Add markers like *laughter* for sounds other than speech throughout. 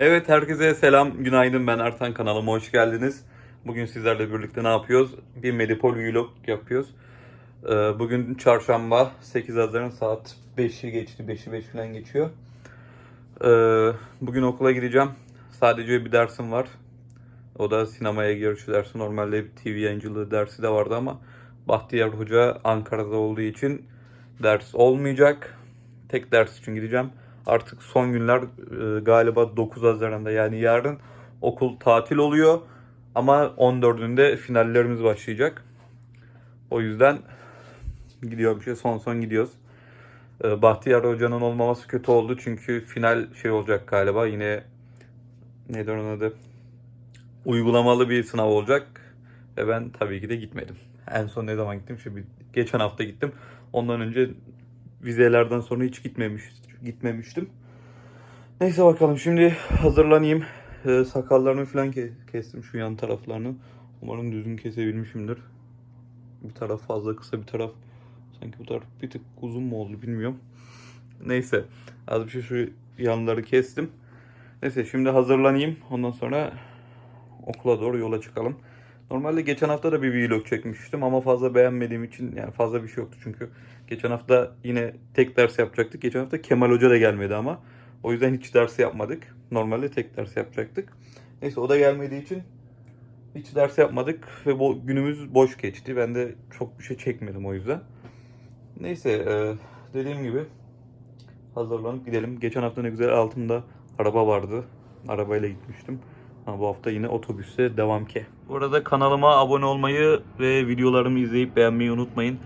Evet herkese selam, günaydın ben Artan kanalıma hoş geldiniz. Bugün sizlerle birlikte ne yapıyoruz? Bir Medipol vlog yapıyoruz. Ee, Bugün çarşamba 8 Haziran saat 5'i geçti, 5'i 5 falan geçiyor. Ee, Bugün okula gideceğim. Sadece bir dersim var. O da sinemaya giriş dersi. Normalde bir TV yayıncılığı dersi de vardı ama Bahtiyar Hoca Ankara'da olduğu için ders olmayacak. Tek ders için gideceğim. Artık son günler e, galiba 9 Haziran'da yani yarın okul tatil oluyor. Ama 14'ünde finallerimiz başlayacak. O yüzden gidiyor bir şey son son gidiyoruz. E, Bahtiyar Hoca'nın olmaması kötü oldu çünkü final şey olacak galiba yine neydi onun adı? Uygulamalı bir sınav olacak ve ben tabii ki de gitmedim. En son ne zaman gittim? Şimdi geçen hafta gittim. Ondan önce vizelerden sonra hiç gitmemiş, gitmemiştim. Neyse bakalım şimdi hazırlanayım. Ee, sakallarımı falan ke- kestim şu yan taraflarını. Umarım düzgün kesebilmişimdir. Bir taraf fazla kısa bir taraf sanki bu taraf bir tık uzun mu oldu bilmiyorum. Neyse az bir şey şu yanları kestim. Neyse şimdi hazırlanayım. Ondan sonra okula doğru yola çıkalım. Normalde geçen hafta da bir vlog çekmiştim ama fazla beğenmediğim için yani fazla bir şey yoktu çünkü geçen hafta yine tek ders yapacaktık. Geçen hafta Kemal Hoca da gelmedi ama o yüzden hiç ders yapmadık. Normalde tek ders yapacaktık. Neyse o da gelmediği için hiç ders yapmadık ve bu günümüz boş geçti. Ben de çok bir şey çekmedim o yüzden. Neyse e, dediğim gibi hazırlanıp gidelim. Geçen hafta ne güzel altımda araba vardı. Arabayla gitmiştim. Ama bu hafta yine otobüste devam ki. Bu arada kanalıma abone olmayı ve videolarımı izleyip beğenmeyi unutmayın.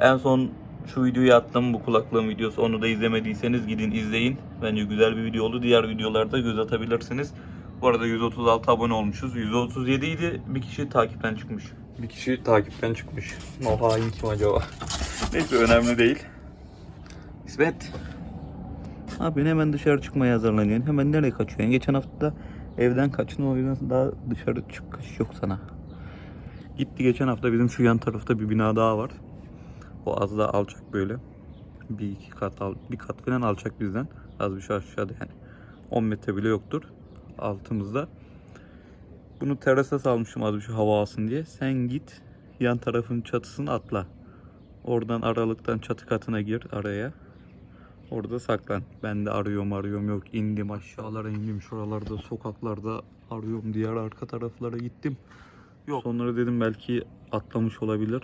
En son şu videoyu attım bu kulaklığın videosu. Onu da izlemediyseniz gidin izleyin. Bence güzel bir video oldu. Diğer videolarda göz atabilirsiniz. Bu arada 136 abone olmuşuz. 137 idi. Bir kişi takipten çıkmış. Bir kişi takipten çıkmış. O hain kim acaba? Neyse önemli değil. İsmet. Abi hemen dışarı çıkmaya hazırlanıyorsun. Hemen nereye kaçıyorsun? Geçen hafta da evden kaçtın o yüzden daha dışarı çıkış yok sana. Gitti geçen hafta bizim şu yan tarafta bir bina daha var. O az daha alçak böyle. Bir iki kat al, bir kat falan alçak bizden. Az bir şey aşağıda yani. 10 metre bile yoktur altımızda. Bunu terasa salmışım az bir şey hava alsın diye. Sen git yan tarafın çatısını atla. Oradan aralıktan çatı katına gir araya. Orada saklan. Ben de arıyorum arıyorum yok. indim aşağılara indim. Şuralarda sokaklarda arıyorum. Diğer arka taraflara gittim. Yok. Sonra dedim belki atlamış olabilir.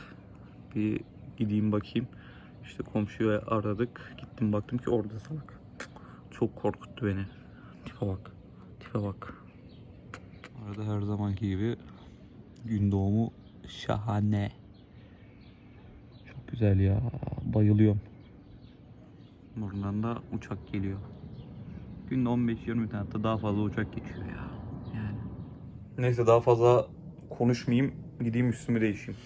Bir gideyim bakayım. İşte komşuyu aradık. Gittim baktım ki orada salak. Çok korkuttu beni. Tipe bak. Tipe bak. Arada her zamanki gibi gün doğumu şahane. Çok güzel ya. Bayılıyorum. Buradan da uçak geliyor. Günde 15-20 tane hatta daha fazla uçak geçiyor ya. Yani. Neyse daha fazla konuşmayayım. Gideyim üstümü değişeyim.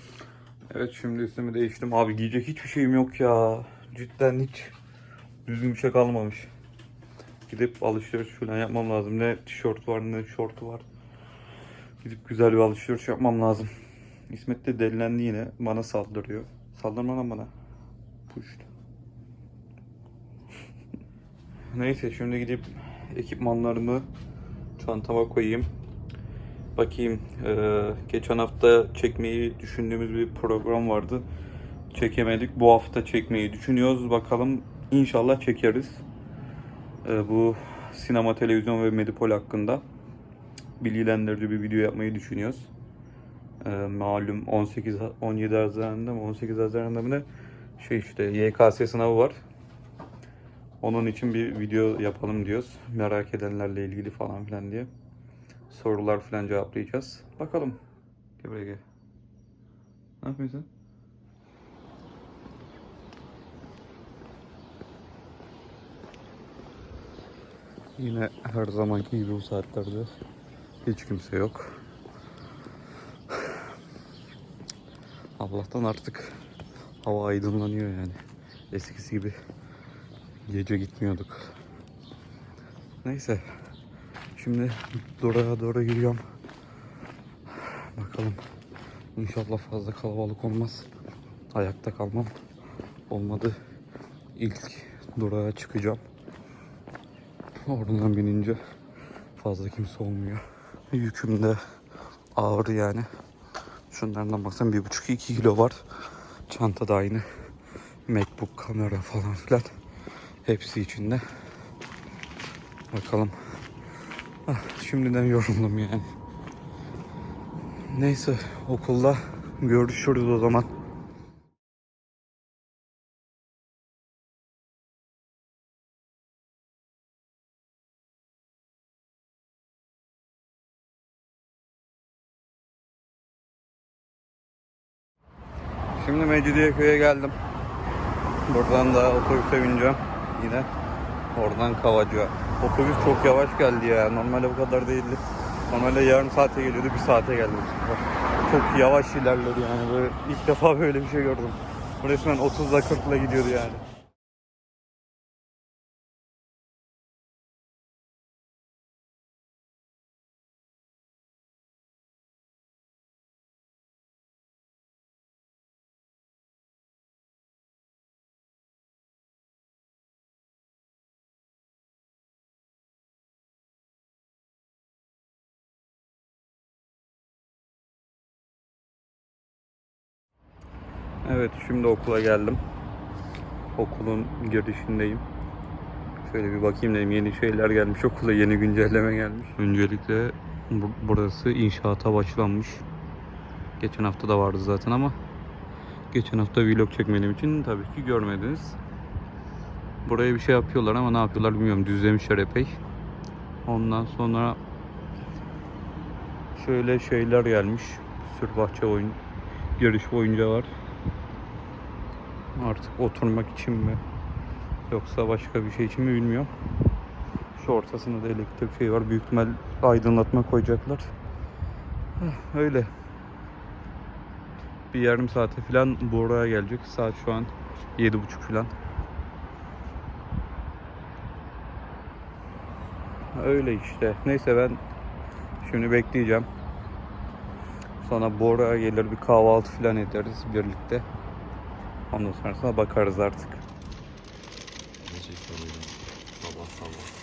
Evet şimdi üstümü değiştim. Abi giyecek hiçbir şeyim yok ya. Cidden hiç düzgün bir şey kalmamış. Gidip alışveriş falan yapmam lazım. Ne tişört var ne şortu var. Gidip güzel bir alışveriş yapmam lazım. İsmet de delilendi yine. Bana saldırıyor. Saldırma lan bana. Puşt. Neyse şimdi gidip ekipmanlarımı çantama koyayım. Bakayım. eee, geçen hafta çekmeyi düşündüğümüz bir program vardı. Çekemedik. Bu hafta çekmeyi düşünüyoruz. Bakalım inşallah çekeriz. Eee, bu sinema, televizyon ve Medipol hakkında bilgilendirici bir video yapmayı düşünüyoruz. Eee, malum 18 Ha- 17 Haziran'da mı 18 Haziran'da mı ne şey işte YKS sınavı var. Onun için bir video yapalım diyoruz. Merak edenlerle ilgili falan filan diye. Sorular filan cevaplayacağız. Bakalım. Gel buraya gel. Ne yapıyorsun? Yine her zamanki gibi bu saatlerde hiç kimse yok. Allah'tan artık hava aydınlanıyor yani. Eskisi gibi gece gitmiyorduk. Neyse. Şimdi durağa doğru yürüyorum. Bakalım. İnşallah fazla kalabalık olmaz. Ayakta kalmam. Olmadı. İlk durağa çıkacağım. Oradan binince fazla kimse olmuyor. Yüküm de ağır yani. Şunlardan buçuk iki kilo var. Çanta da aynı. Macbook, kamera falan filan. Hepsi içinde. Bakalım. Ah, şimdiden yoruldum yani. Neyse okulda görüşürüz o zaman. Şimdi Mecidiyeköy'e geldim. Buradan da otobüse bineceğim. Yine oradan Kavacığa. Otobüs çok yavaş geldi ya. Normalde bu kadar değildi. Normalde yarım saate geliyordu. Bir saate geldi. Çok yavaş ilerledi yani. Böyle ilk defa böyle bir şey gördüm. Bu Resmen 30'la 40'la gidiyordu yani. Evet şimdi okula geldim. Okulun girişindeyim. Şöyle bir bakayım dedim yeni şeyler gelmiş okula yeni güncelleme gelmiş. Öncelikle bu- burası inşaata başlanmış. Geçen hafta da vardı zaten ama geçen hafta vlog çekmediğim için tabii ki görmediniz. Buraya bir şey yapıyorlar ama ne yapıyorlar bilmiyorum düzlemişler epey. Ondan sonra şöyle şeyler gelmiş. Bir sürü bahçe oyun giriş boyunca var. Artık oturmak için mi yoksa başka bir şey için mi bilmiyorum. Şu ortasında da elektrik şey var. Büyük ihtimal aydınlatma koyacaklar. Öyle. Bir yarım saate falan buraya gelecek. Saat şu an yedi buçuk falan. Öyle işte. Neyse ben şimdi bekleyeceğim. Sonra Bora gelir bir kahvaltı falan ederiz birlikte. Ondan sonrasına bakarız artık. Sabah sabah.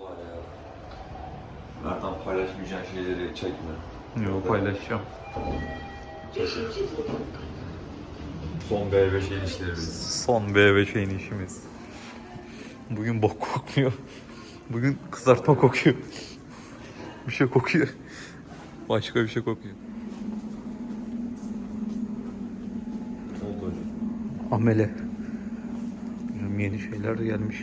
Ya. Mertan paylaşmayacağın şeyleri çekme. Yok paylaşacağım. Son B5 ilişkilerimiz. Son B5 şeyin işimiz. Bugün bok kokmuyor. Bugün kızartma kokuyor. Bir şey kokuyor. Başka bir şey kokuyor. Amele. Yeni şeyler de gelmiş.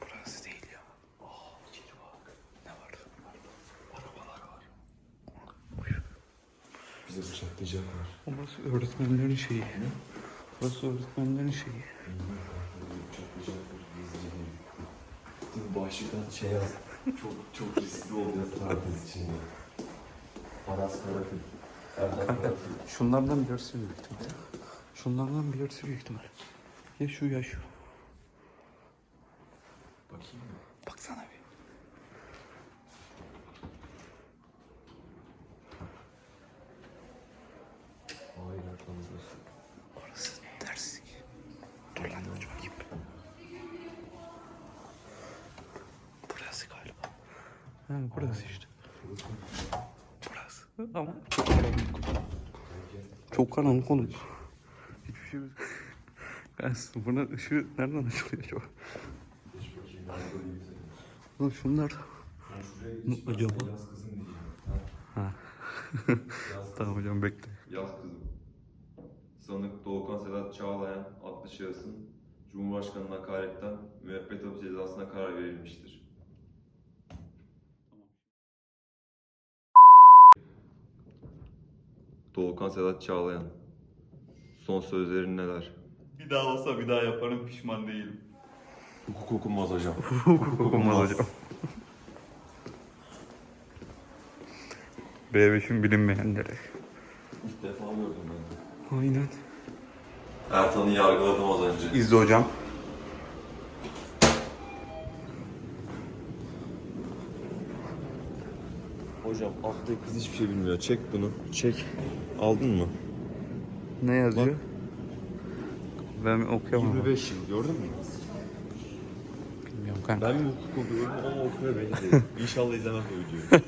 Burası değil ya. Aa, içeri bak. Ne var? Arabalar var. Bizi bıçaklayacaklar. O Burası öğretmenlerin şeyi. Burası öğretmenlerin şeyi. Başlıktan şey yaz. Çok çok riskli olacağız tatil için ya. Aras Karafil. Erdal Karafil. Şunlardan birisi büyük ihtimal. Şunlardan birisi büyük ihtimal. Ya şu ya şu. Bakayım mı? Baksana bir. Burası. Orası derslik. Dur lan aç bakayım. Burası galiba. Ha, burası işte. Burası. Ama çok karanlık. Çok karanlık oğlum. Hiçbir şey yok. Ben buna ışığı nereden açılıyor acaba? Lan şunlar. Acaba? Ha. *laughs* Tamam hocam bekle. Çağlayan adlı şahısın Cumhurbaşkanı'na hakaretten müebbet hapis cezasına karar verilmiştir. Doğukan Sedat Çağlayan. Son sözlerin neler? Bir daha olsa bir daha yaparım pişman değilim. Hukuk okunmaz hocam. *laughs* Okunmaz hocam. B5'in bilinmeyenleri. İlk defa gördüm ben de. Aynen. Ertan'ı yargıladım az önce. İzle hocam. Hocam alttaki kız hiçbir şey bilmiyor. Çek bunu. Çek. Aldın mı? Ne yazıyor? Ben okuyamam. 25 yıl gördün mü? Bilmiyorum kanka. Ben bir hukuk okuyorum ama okumuyor beni. *laughs* İnşallah izlemem bu videoyu.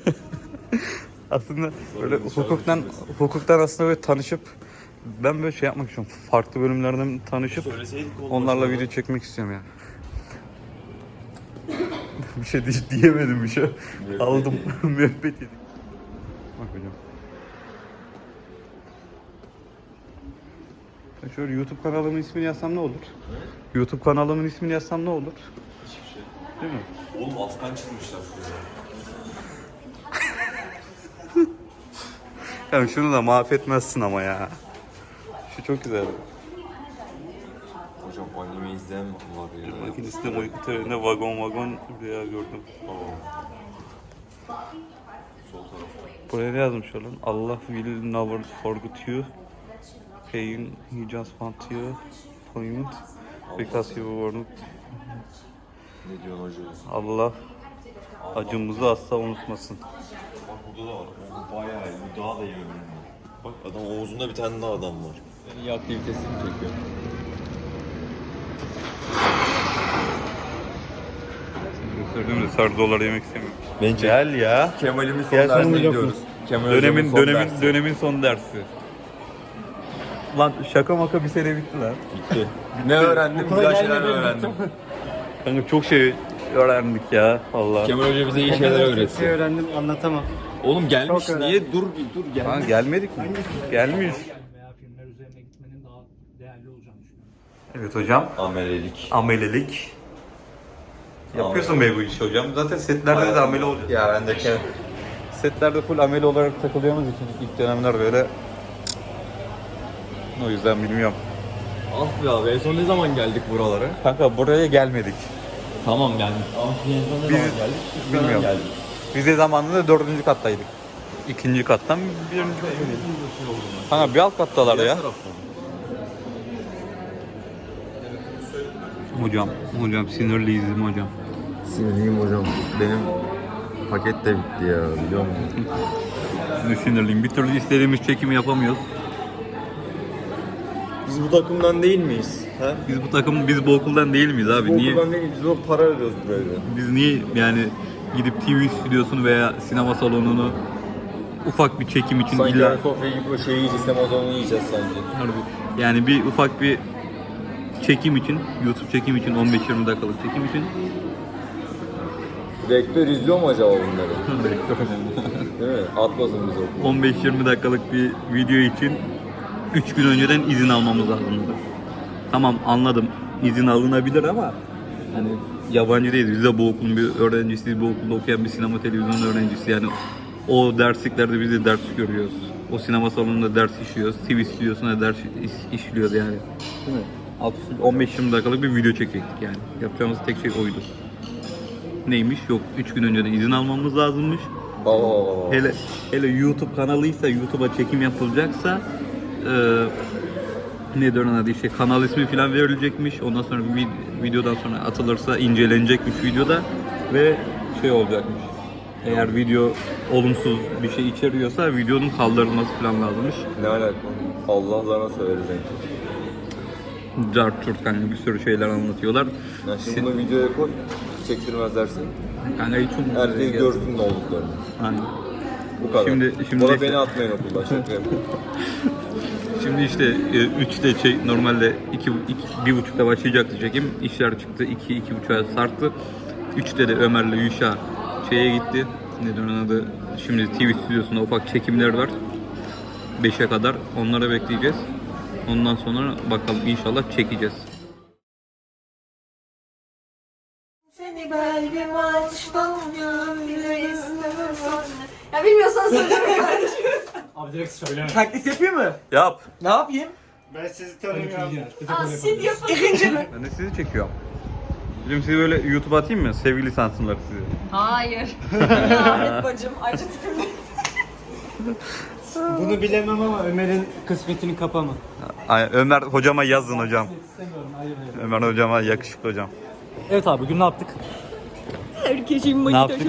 Aslında böyle dışarı hukuktan hukuktan aslında böyle tanışıp ben böyle şey yapmak istiyorum. Farklı bölümlerden tanışıp Söyleseydik olmaz onlarla ama. video çekmek istiyorum ya. *laughs* bir şey di- diyemedim bir şey. Aldım. *laughs* Müebbet yedik. Bak hocam. Ya Şöyle YouTube kanalımın ismini yazsam ne olur? YouTube kanalımın ismini yazsam ne olur? Hiçbir şey. Değil mi? Oğlum aslan çizmişler şuraya. Ya şunu da mahvetmezsin ama ya. Şu çok güzel. Hocam anime izleyen var ya. Makinesi de uyku treninde vagon vagon rüya gördüm. Aa. Sol taraf. Buraya ne yazmış olan? Allah will never forget you. Pain he just want you. Point. Because you were not. Ne diyorsun hoca? Allah acımızı asla unutmasın. Bak burada da var. O bayağı. Bu daha da iyi öbüründen. Bak adam omuzunda bir tane daha adam var. En iyi aktivitesini çekiyor. Gösterdiğimde sarı dolar yemek istemiyorum. Bence Gel ya. Kemal'imin son Gel dersine sonunda gidiyoruz. Kemal Dönemin son dönemin dersi. dönemin son dersi. Lan şaka maka bir sene bitti lan. Bitti. ne öğrendim? Güzel şeyler öğrendim. Kanka çok şey öğrendik ya vallahi. Kemal Hoca bize iyi şeyler şey öğretti. öğrendim anlatamam. Oğlum gelmiş Çok niye? Dur bir dur gel. Ha gelmedik mi? Gelmiş. Veya filmler üzerine gitmenin daha değerli olacağını düşünüyorum. Evet hocam. Amelelik. Amelelik. Yapıyorsun be bu işi hocam. Zaten setlerde de ameli olacak. Ya ben de Kemal. Setlerde full ameli olarak takılıyoruz için ilk dönemler böyle. O yüzden bilmiyorum. Ah be abi en son ne zaman geldik buralara? Kanka buraya gelmedik. Tamam son ne Biz- zaman geldik? Biz bilmiyorum. geldik. Vize zamanında dördüncü kattaydık. İkinci kattan birinci kattaydık. Kanka bir alt kattalar ya. Hocam, hocam sinirliyiz hocam? Sinirliyim hocam. Benim paket de bitti ya biliyor musun? Sinirliyim. Bir türlü istediğimiz çekimi yapamıyoruz. Biz bu takımdan değil miyiz? He? Biz bu takım, biz bu okuldan değil miyiz abi? Bu Niye? okuldan değil? Biz o para ödüyoruz buraya. Biz niye yani gidip TV stüdyosunu veya sinema salonunu ufak bir çekim için Sanki illa Ayasofya gibi o şeyi yiyeceğiz, Amazon'u yiyeceğiz sanki. Harbi. yani bir ufak bir çekim için, YouTube çekim için 15-20 dakikalık çekim için Rektör izliyor mu acaba bunları? *laughs* Değil mi? Atmasın biz okulu. 15-20 dakikalık bir video için 3 gün önceden izin almamız lazımdı. Tamam anladım izin alınabilir ama hani yabancı değiliz. Biz de bu okulun bir öğrencisiyiz. Bu okulda okuyan bir sinema televizyon öğrencisi. Yani o dersliklerde biz de ders görüyoruz. O sinema salonunda ders işliyoruz. TV stüdyosunda ders iş- işliyoruz yani. Değil mi? Alt üstü 15-20 dakikalık bir video çekecektik yani. Yapacağımız tek şey oydu. Neymiş? Yok 3 gün önceden izin almamız lazımmış. Baba. Hele hele YouTube kanalıysa YouTube'a çekim yapılacaksa ne diyor ona işte kanal ismi falan verilecekmiş. Ondan sonra vid- videodan sonra atılırsa incelenecekmiş videoda ve şey olacakmış. Eğer video olumsuz bir şey içeriyorsa videonun kaldırılması falan lazımmış. Ne alaka? Allah sana söyleriz en çok. Cart çurt kanka bir sürü şeyler anlatıyorlar. Ya şimdi bunu videoya koy, çektirmez dersin. Kanka hiç umurumda Herkes değil. görsün ne olduklarını. Hani Bu kadar. Şimdi- şimdi Bana işte- beni atmayın okuldan, şaka yapıyorum. *laughs* Şimdi işte 3'te şey, normalde 2 bir buçukta başlayacaktı çekim. İşler çıktı 2 iki, buçuğa sarktı. 3'te de Ömer'le Yuşa şeye gitti. Ne onun adı? Şimdi TV stüdyosunda ufak çekimler var. 5'e kadar onlara bekleyeceğiz. Ondan sonra bakalım inşallah çekeceğiz. Seni kalbim açtım istemem Ya bilmiyorsan kardeşim. Abi direkt söyleme. Taklit yapayım mı? Yap. Ne yapayım? Ben sizi tanımıyorum. Aa sid yapın. Ben de sizi çekiyorum. Bilim sizi böyle YouTube'a atayım mı? Sevgili sansınlar sizi. Hayır. Lanet *laughs* bacım acı tipim. Bunu bilemem ama Ömer'in kısmetini kapama. Ay, Ömer hocama yazın hocam. İstemiyorum hayır hayır. Ömer hocama yakışıklı hocam. Evet abi bugün ne yaptık? Herkesin Ne yaptık?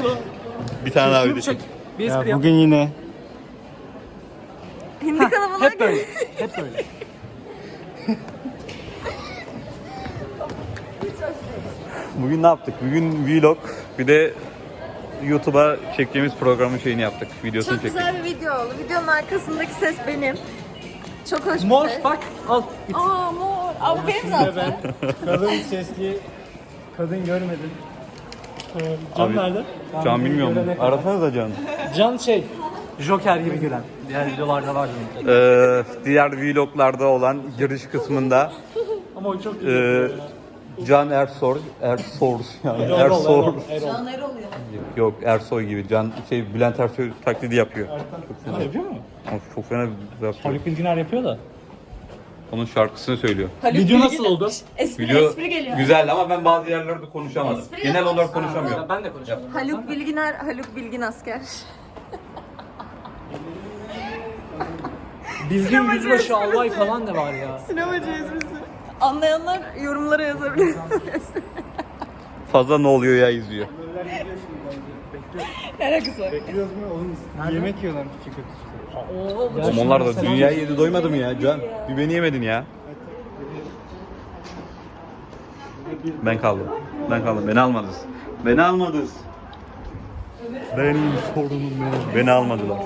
Bir tane daha video çek. Bir Ya espri yap. bugün yine Hep böyle. Hep böyle. Bugün ne yaptık? Bugün vlog bir de YouTube'a çektiğimiz programın şeyini yaptık. Videosunu Çok çektik. güzel bir video oldu. Videonun arkasındaki ses benim. Çok hoş bir Mor ses. bak al. Aa mor. Aa bu benim zaten. kadın sesli kadın görmedim. Ee, Can Abi, nerede? Can bilmiyorum. Arasanıza Can. Can şey. Joker gibi gülen. Diğer videolarda var benim. Ee, diğer vloglarda olan giriş kısmında Ama o çok e, Can Ersor, Ersor yani Erol, Ersor. Erol, Erol. Canlar oluyor. Yok Ersoy gibi. Can şey Bülent Ersoy taklidi yapıyor. Yapıyor mu? Çok fena yapıyor. Haluk Bilginer yapıyor da. Onun şarkısını söylüyor. Haluk Video Bilginer- nasıl oldu? Espri, Video espri geliyor. güzel ama ben bazı yerlerde konuşamadım. Espri Genel yapmak olarak konuşamıyorum. Ben de konuşuyorum. Haluk Bilginer, Haluk Bilgin asker. Bilgin Yüzbaşı Albay falan da var ya. Sinemacı esprisi. Anlayanlar yorumlara yazabilir. Fazla ne oluyor ya izliyor. ne alakası var? Bekliyoruz mu oğlum? Yemek yiyorlar küçük küçük. Oo, bu Ama onlar da dünyayı yedi doymadı mı ya Can? Bir beni yemedin ya. Ben kaldım. Ben kaldım. Beni almadınız. Beni almadınız. Benim sorunum benim. Beni almadılar.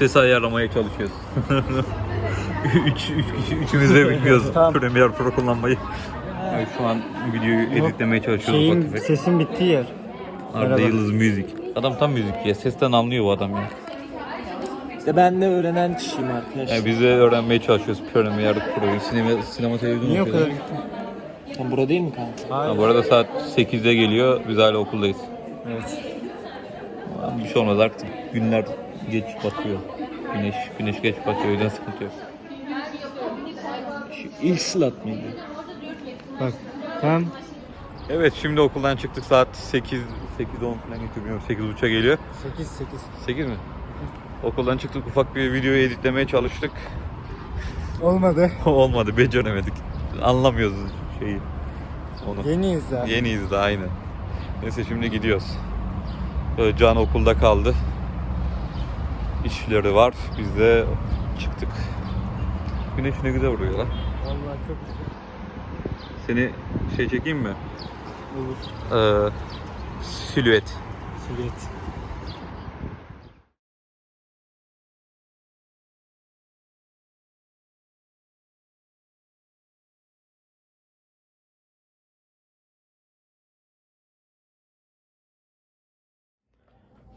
Ses ayarlamaya çalışıyoruz. *laughs* üç, üç kişi, üçümüz de bilmiyoruz Tamam. Premiere Pro kullanmayı. Evet, şu an videoyu editlemeye çalışıyoruz. Şeyin tefek. sesin bittiği yer. Arda Merhaba. Yıldız Müzik. Adam tam müzik ya. Sesten anlıyor bu adam ya. İşte ben de öğrenen kişiyim arkadaşlar. Yani biz de öğrenmeye çalışıyoruz Premiere Pro'yu. Sinema, sinema televizyon Niye o kadar okuyoruz. gittin? Sen burada değil mi kanka? Ha, bu arada saat 8'de geliyor. Biz hala okuldayız. Evet. Bir şey olmaz artık. Günler geç batıyor. Güneş güneş geç batıyor. O yüzden sıkıntı yok. Şu ilk slot mıydı? Bak tam Evet şimdi okuldan çıktık saat 8 8 10 falan geçiyor bilmiyorum 8 uça geliyor. 8 8. 8 mi? Okuldan çıktık ufak bir videoyu editlemeye çalıştık. Olmadı. *laughs* Olmadı beceremedik. Anlamıyoruz şeyi. Onu. Yeniyiz daha. Yeniyiz de aynı. Neyse şimdi gidiyoruz. Can okulda kaldı. İşleri var. Biz de çıktık. Güneş ne güzel vuruyor lan. Vallahi çok güzel. Seni şey çekeyim mi? Olur. Ee, silüet. Silüet.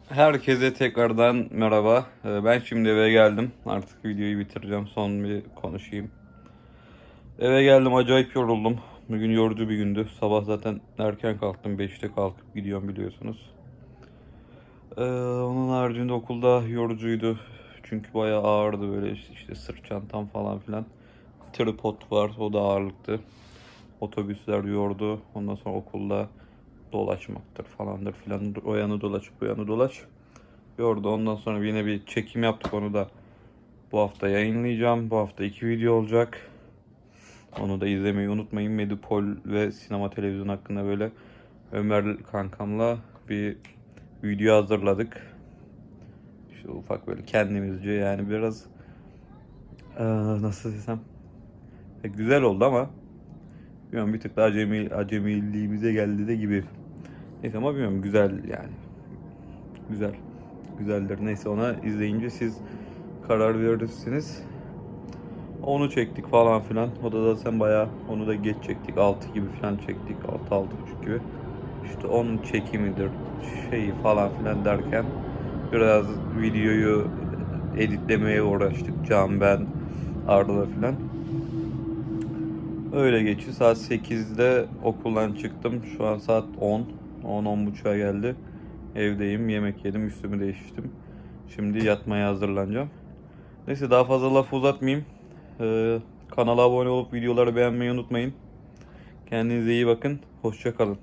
Herkese tekrardan merhaba. Ee, Ben şimdi eve geldim. Artık videoyu bitireceğim. Son bir konuşayım. Eve geldim. Acayip yoruldum. Bugün yorucu bir gündü. Sabah zaten erken kalktım. 5'te kalkıp gidiyorum biliyorsunuz. Ee, onun haricinde okulda yorucuydu. Çünkü bayağı ağırdı böyle işte sırt çantam falan filan. Tripod var. O da ağırlıktı. Otobüsler yordu. Ondan sonra okulda dolaşmaktır falandır filan. O yanı dolaş bu yanı dolaş. Yordu. Ondan sonra yine bir çekim yaptık. Onu da bu hafta yayınlayacağım. Bu hafta iki video olacak. Onu da izlemeyi unutmayın. Medipol ve sinema televizyon hakkında böyle Ömer kankamla bir video hazırladık. İşte ufak böyle kendimizce yani biraz nasıl desem e, güzel oldu ama bilmiyorum bir tık daha acemi, acemiliğimize geldi de gibi. Neyse ama bilmiyorum güzel yani. Güzel. Güzeldir. Neyse ona izleyince siz karar verirsiniz. Onu çektik falan filan. O da zaten bayağı onu da geç çektik. 6 gibi falan çektik. 6 6 buçuk gibi. İşte onun çekimidir şeyi falan filan derken biraz videoyu editlemeye uğraştık. Can ben Arda filan. Öyle geçti. Saat 8'de okuldan çıktım. Şu an saat 10. 10 buçuğa geldi. Evdeyim. Yemek yedim. Üstümü değiştirdim. Şimdi yatmaya hazırlanacağım. Neyse daha fazla laf uzatmayayım. Ee, kanala abone olup videoları beğenmeyi unutmayın. Kendinize iyi bakın. Hoşça kalın.